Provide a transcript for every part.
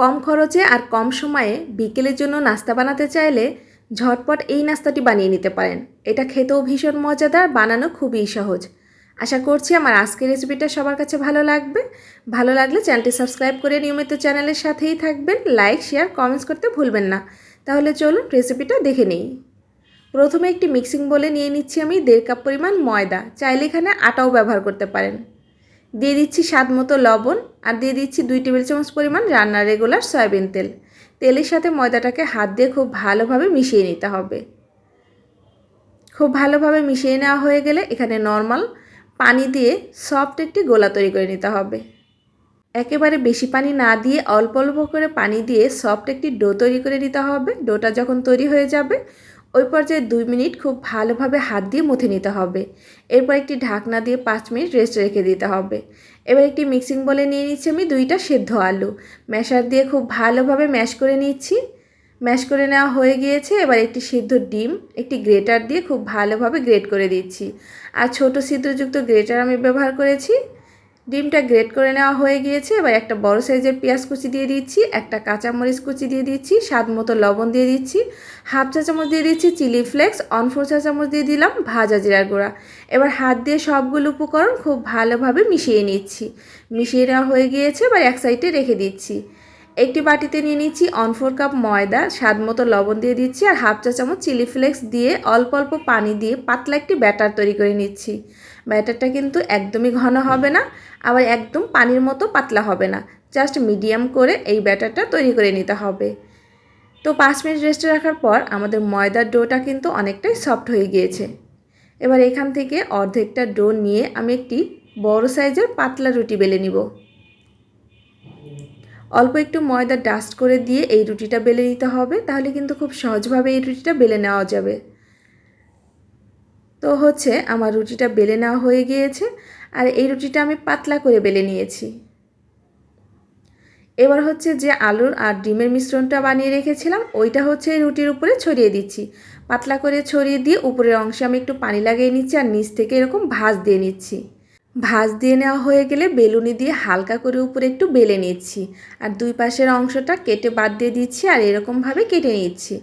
কম খরচে আর কম সময়ে বিকেলের জন্য নাস্তা বানাতে চাইলে ঝটপট এই নাস্তাটি বানিয়ে নিতে পারেন। এটা খেতেও ভীষণ মজাদার, বানানো খুবই সহজ। আশা করছি আমার আজকের রেসিপিটা সবার কাছে ভালো লাগবে। ভালো লাগলে চ্যানেলটি সাবস্ক্রাইব করে নিয়মিত চ্যানেলের সাথেই থাকবেন। লাইক, শেয়ার, কমেন্টস করতে ভুলবেন না। তাহলে চলুন রেসিপিটা দেখে নিই। প্রথমে একটি মিক্সিং বলে নিয়ে নিচ্ছি আমি দেড় কাপ পরিমাণ ময়দা। চাইলে এখানে আটাও ব্যবহার করতে পারেন। দিয়ে দিচ্ছি স্বাদ মতো লবণ আর দিয়ে দিচ্ছি দুই টেবিল চামচ পরিমাণ রান্নার রেগুলার সয়াবিন তেল। তেলের সাথে ময়দাটাকে হাত দিয়ে খুব ভালোভাবে মিশিয়ে নিতে হবে। খুব ভালোভাবে মিশিয়ে নেওয়া হয়ে গেলে এখানে নর্মাল পানি দিয়ে সফট একটি গোলা তৈরি করে নিতে হবে। একেবারে বেশি পানি না দিয়ে অল্প অল্প করে পানি দিয়ে সফট একটি ডো তৈরি করে নিতে হবে। ডোটা যখন তৈরি হয়ে যাবে ওই পর্যায়ে দুই মিনিট খুব ভালোভাবে হাত দিয়ে মুথে নিতে হবে। এরপর একটি ঢাকনা দিয়ে পাঁচ মিনিট রেস্ট রেখে দিতে হবে। এবার একটি মিক্সিং বলে নিয়ে নিচ্ছি আমি দুইটা সেদ্ধ আলু। ম্যাশার দিয়ে খুব ভালোভাবে ম্যাশ করে নিচ্ছি। ম্যাশ করে নেওয়া হয়ে গিয়েছে, এবার একটি সিদ্ধ ডিম, একটি গ্রেটার দিয়ে খুব ভালোভাবে গ্রেট করে দিচ্ছি। আর ছোট ছিদ্রযুক্ত গ্রেটার আমি ব্যবহার করেছি। ডিমটা গ্রেট করে নেওয়া হয়ে গিয়েছে। এবার একটা বড় সাইজের পেঁয়াজ কুচি দিয়ে দিচ্ছি, একটা কাঁচামরিচ কুচি দিয়ে দিচ্ছি, স্বাদ মতো লবণ দিয়ে দিচ্ছি, হাফ চা চামচ দিয়ে দিচ্ছি চিলি ফ্লেক্স, অন ফোর চা চামচ দিয়ে দিলাম ভাজা জিরার গুঁড়া। এবার হাত দিয়ে সবগুলো উপকরণ খুব ভালোভাবে মিশিয়ে নিচ্ছি। মিশিয়ে নেওয়া হয়ে গিয়েছে, এবার এক সাইডে রেখে দিচ্ছি। একটি বাটিতে নিয়ে নিচ্ছি অন ফোর কাপ ময়দা, স্বাদ মতো লবণ দিয়ে দিচ্ছি আর হাফ চা চামচ চিলি ফ্লেক্স দিয়ে অল্প অল্প পানি দিয়ে পাতলা একটি ব্যাটার তৈরি করে নিচ্ছি। ব্যাটারটা কিন্তু একদমই ঘন হবে না, আবার একদম পানির মতো পাতলা হবে না। জাস্ট মিডিয়াম করে এই ব্যাটারটা তৈরি করে নিতে হবে। তো পাঁচ মিনিট রেস্টে রাখার পর আমাদের ময়দার ডোটা কিন্তু অনেকটাই সফট হয়ে গিয়েছে। এবার এখান থেকে অর্ধেকটা ডো নিয়ে আমি একটি বড় সাইজের পাতলা রুটি বেলে নিব। অল্প একটু ময়দা ডাস্ট করে দিয়ে এই রুটিটা বেলে নিতে হবে, তাহলে কিন্তু খুব সহজভাবে এই রুটিটা বেলে নেওয়া যাবে। তো হচ্ছে আমার রুটিটা বেলে নেওয়া হয়ে গিয়েছে, আর এই রুটিটা আমি পাতলা করে বেলে নিয়েছি। এবার হচ্ছে যে আলুর আর ডিমের মিশ্রণটা বানিয়ে রেখেছিলাম, ওইটা হচ্ছে রুটির উপরে ছড়িয়ে দিচ্ছি। পাতলা করে ছড়িয়ে দিয়ে উপরের অংশে আমি একটু পানি লাগিয়ে নিচ্ছি, আর নিচ থেকে এরকম ভাঁজ দিয়ে নিচ্ছি। ভাঁজ দিয়ে নেওয়া হয়ে গেলে বেলুনি দিয়ে হালকা করে উপরে একটু বেলে নিচ্ছি। আর দুই পাশের অংশটা কেটে বাদ দিয়ে দিচ্ছি আর এরকমভাবে কেটে নিচ্ছি।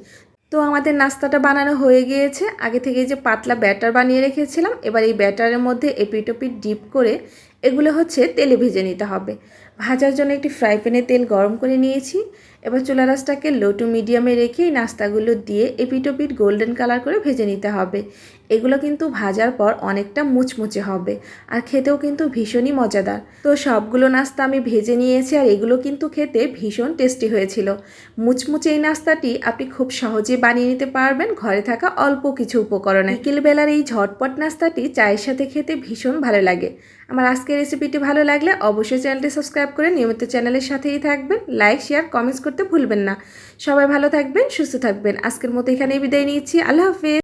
তো আমাদের নাস্তাটা বানানো হয়ে গিয়েছে। আগে থেকে যে পাতলা ব্যাটার বানিয়ে রেখেছিলাম, এবার এই ব্যাটারের মধ্যে এপিটোপিট ডিপ করে এগুলো হচ্ছে তেলে ভেজে নিতে হবে। ভাজার জন্য একটি ফ্রাই প্যানে তেল গরম করে নিয়েছি। এবার চুলা রাসটাকে লো টু মিডিয়ামে রেখে এই নাস্তাগুলো দিয়ে এপিটোপিট গোল্ডেন কালার করে ভেজে নিতে হবে। এগুলো কিন্তু ভাজার পর অনেকটা মুচমুচে হবে আর খেতেও কিন্তু ভীষণই মজাদার। তো সবগুলো নাস্তা আমি ভেজে নিয়েছি আর এগুলো কিন্তু খেতে ভীষণ টেস্টি হয়েছিল। মুচমুচে এই নাস্তাটি আপনি খুব সহজে বানিয়ে নিতে পারবেন ঘরে থাকা অল্প কিছু উপকরণে। বিকেলবেলার এই ঝটপট নাস্তাটি চায়ের সাথে খেতে ভীষণ ভালো লাগে। আমার আজকের রেসিপিটি ভালো লাগলে অবশ্যই চ্যানেলটি সাবস্ক্রাইব করে নিয়মিত চ্যানেলের সাথেই থাকবেন। লাইক শেয়ার কমেন্টস করতে ভুলবেন না। সবাই ভালো থাকবেন, সুস্থ থাকবেন। আজকের মতো এখানেই বিদায় নিচ্ছি। আল্লাহ হাফেজ।